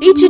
Bharuch.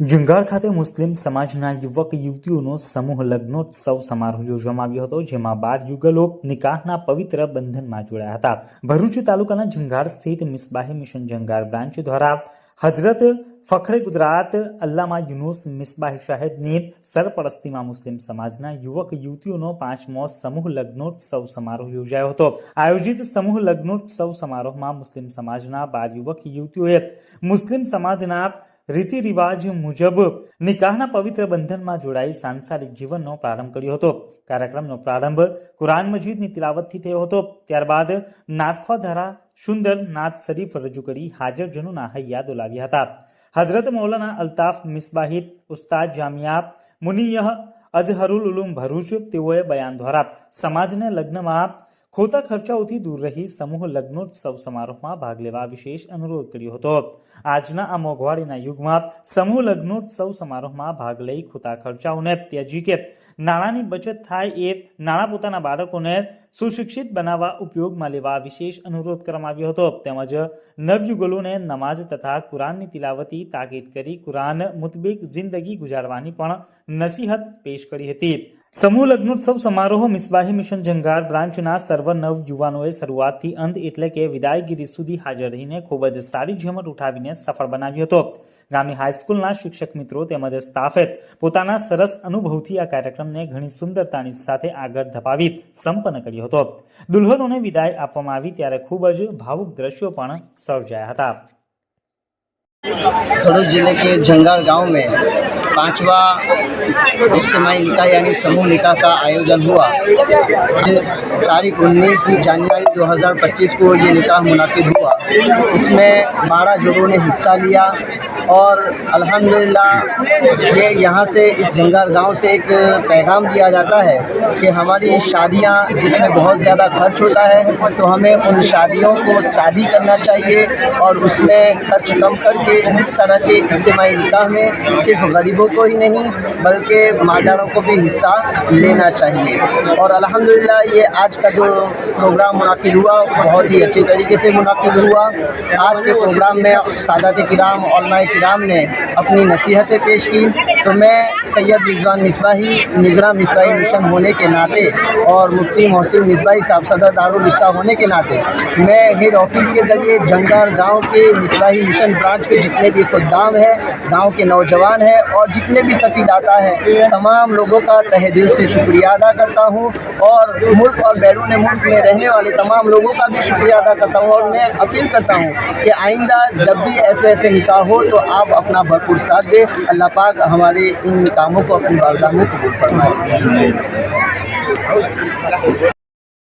જુંગાર ખાતે મુસ્લિમ સમાજના યુવક યુવતીઓનો સમૂહ લગ્નોત્સવ સમારોહ યોજવામાં આવ્યો હતો, જેમાં બાર યુગલો નિકાહના પવિત્ર બંધનમાં જોડાયા હતા ભરૂચ તાલુકાના જંગાર સ્થિત મિસબાહી મિશન જંગાર બ્રાન્ચ દ્વારા હજરત ફખરે ગુજરાત અલ્લામા યુનુસ મિસબાહ શાહેદની સરપરસ્તીમાં મુસ્લિમ સમાજના યુવક યુવતીઓનો પાંચમો સમૂહ લગ્નોત્સવ સમારોહ યોજાયો હતો. આયોજિત સમૂહ લગ્નોત્સવ સમારોહમાં મુસ્લિમ સમાજના બાર યુવક યુવતીઓએ મુસ્લિમ સમાજના રીતિ રિવાજ મુજબ નિકાહના પવિત્ર બંધનમાં જોડાઈ સાંસારિક જીવનનો પ્રારંભ કર્યો હતો. કાર્યક્રમનો પ્રારંભ કુરાન મજીદની તિલાવતથી થયો હતો. ત્યારબાદ નાથખવા ધારા સુંદર નાથ શરીફ રજૂ કરી હાજરજનોના હૈયા દોલાવ્યા હતા. હઝરત મૌલાના અલ્તાફ મિસબાહિદ, ઉસ્તાદ જામિયા, મુનિયહ અઝહરુલ ઉલુમ ભરૂચ તેઓએ બયાન દ્વારા સમાજને લગ્નમાં ખોટા ખર્ચાઓથી દૂર રહી સમૂહ લગ્નોત્સવ સમારોહમાં ભાગ લેવા વિશેષ અનુરોધ કર્યો હતો. આજના આ મોંઘવારીના યુગમાં સમૂહ લગ્નોત્સવ સમારોહમાં ભાગ લઈ ખોટા ખર્ચાઓને ત્યજી કે નાણાંની બચત થાય એ નાણાં પોતાના બાળકોને સુશિક્ષિત બનાવવા ઉપયોગમાં લેવા વિશેષ અનુરોધ કરવામાં આવ્યો હતો. તેમજ નવયુગલોને નમાઝ તથા કુરાનની તિલાવતી તાકીદ કરી કુરાન મુતબિક જિંદગી ગુજારવાની પણ નસીહત પેશ કરી હતી. સમૂહ લગ્નોત્સવ સમારોહ મિસબાહી મિશન જંગાર બ્રાન્ચના સર્વ નવ યુવાનોએ શરૂઆતથી અંત એટલે કે વિદાયગીરી સુધી હાજર રહીને ખૂબ જ સારી જહેમત ઉઠાવીને સફળ બનાવ્યો હતો ગામની હાઈસ્કૂલના શિક્ષક મિત્રો તેમજ સ્ટાફે પોતાના સરસ અનુભવથી આ કાર્યક્રમને ઘણી સુંદરતાની સાથે આગળ ધપાવી સંપન્ન કર્યો હતો દુલ્હનોને વિદાય આપવામાં આવી ત્યારે ખૂબ જ ભાવુક દ્રશ્યો પણ સર્જાયા હતા भरूच जिले के जंगार गांव में पांचवा इज्तमाही निकाह यानी समूह निकाह का आयोजन हुआ तारीख 19 जनवरी 2025 को ये निकाह मुनाकिद हुआ। इसमें 12 जोड़ों ने हिस्सा लिया और अल्हम्दुलिल्लाह ये यहाँ से इस जंगार गाँव से एक पैगाम दिया जाता है कि हमारी शादियाँ जिसमें बहुत ज़्यादा खर्च होता है तो हमें उन शादियों को शादी करना चाहिए और उसमें खर्च कम करके इस तरह के इज्तमाही निकाह में सिर्फ़ गरीबों को ही नहीं, बल्कि मादारों को भी हिस्सा लेना चाहिए। और अल्हम्दुलिल्लाह ये आज का जो प्रोग्राम मुनद हुआ, बहुत ही अच्छे तरीके से मुनाकिद हुआ आज के प्रोग्राम में सादात किराम और किराम ने अपनी नसीहतें पेश की तो मैं सैयद रिजवान मिसबाही, निगरान मिसबाही मिशन होने के नाते और मुफ्ती मोहसिन मिसबाही साहब सदर दारुल इफ्ता होने के नाते, मैं हेड ऑफ़िस के ज़रिए जंगार गाँव के मिसबाही मिशन ब्रांच के जितने भी खुदाम हैं, गाँव के नौजवान हैं और जितने भी सफ़ीदाता हैं, तमाम लोगों का तहे दिल से शुक्रिया अदा करता हूँ और मुल्क और बैरून मुल्क में रहने वाले तमाम लोगों का भी शुक्रिया अदा करता हूँ और मैं अपील करता हूँ कि आइंदा जब भी ऐसे ऐसे निकाह हो तो आप अपना भरपूर साथ दें। अल्लाह पाक हमारे इन कामों को अपनी बारगाह में कबूल फरमाए